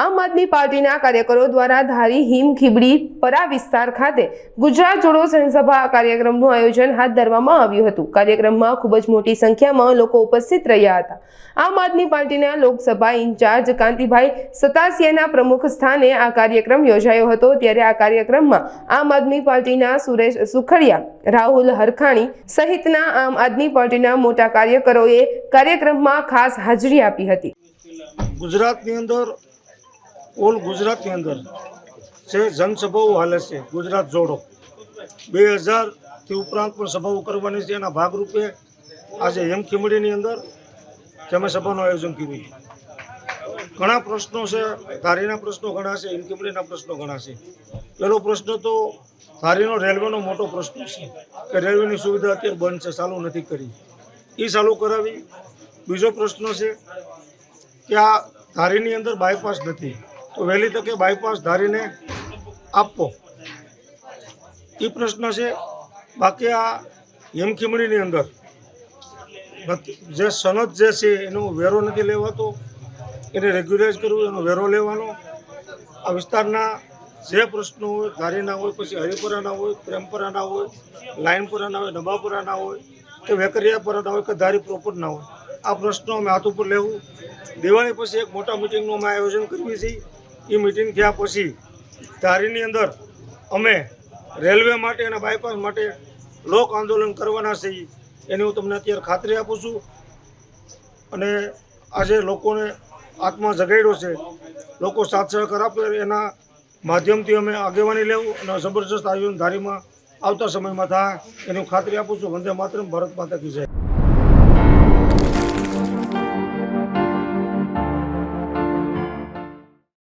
આમ આદમી પાર્ટીના કાર્યકરો દ્વારા ધારી હિમ ખીબડી પરા વિસ્તાર ખાતે ગુજરાત જોડો સંસભા કાર્યક્રમનું આયોજન હાથ ધરવામાં આવ્યું હતું. કાર્યક્રમમાં ખૂબ જ મોટી સંખ્યામાં લોકો ઉપસ્થિત રહ્યા હતા. આમ આદમી પાર્ટીના લોકસભા ઇન્ચાર્જ કાંતિભાઈ સતાસિયાના પ્રમુખ સ્થાને આ કાર્યક્રમ યોજાયો હતો. ત્યારે આ કાર્યક્રમમાં આમ આદમી પાર્ટીના સુરેશ સુખડિયા, રાહુલ હરખાણી સહિતના આમ આદમી પાર્ટીના મોટા કાર્યકરોએ કાર્યક્રમમાં ખાસ હાજરી આપી હતી. ગુજરાતની અંદર ઓલ ગુજરાતની અંદર જે જનસભાઓ હાલે છે, ગુજરાત જોડો. બે હજારથી ઉપરાંત પણ સભાઓ કરવાની છે, એના ભાગરૂપે આજે હેમખીમડીની અંદર જમે સભાનું આયોજન કર્યું છે. ઘણા પ્રશ્નો છે, ધારીના પ્રશ્નો ઘણા છે હેમખીમડીના પ્રશ્નો ઘણા છે. પહેલો પ્રશ્ન તો ધારીનો રેલવેનો મોટો પ્રશ્ન છે કે રેલવેની સુવિધા અત્યારે બંધ છે, ચાલુ નથી કરી. એ ચાલુ કરાવી. બીજો પ્રશ્ન છે કે આ ધારીની અંદર બાયપાસ નથી. તો વહેલી તકે બાયપાસ ધારીને આપવો એ પ્રશ્ન છે, બાકી આ હિમખીમડીની અંદર જે સનદ જે છે, એનો વેરો નથી લેવાતો, એને રેગ્યુલાઇઝ કરવું, એનો વેરો લેવાનો. આ વિસ્તારના જે પ્રશ્નો હોય, ધારીના હોય, પછી હરિપુરાના હોય, પ્રેમપુરાના હોય લાઈનપુરાના હોય, નબાપુરાના હોય, કે વેકરિયાપુરાના હોય, કે ધારી પ્રોપરના હોય, આ પ્રશ્નો અમે હાથ ઉપર લેવું. દિવાળી પછી એક મોટા મિટિંગનું અમે આયોજન કરવી છીએ. એ મિટિંગ થયા પછી ધારીની અંદર અમે રેલવે માટે અને બાયપાસ માટે લોક આંદોલન કરવાના છીએ એની હું તમને અત્યારે ખાતરી આપું છું. અને આજે લોકોને આત્મા જગાડ્યો છે. લોકો સાથ સહકાર આપે એના માધ્યમથી અમે આગેવાની લેવું અને જબરજસ્ત આયોજન ધારીમાં આવતા સમયમાં થાય એની ખાતરી આપું છું. વંદે માત્ર ભારત માતા કી જય.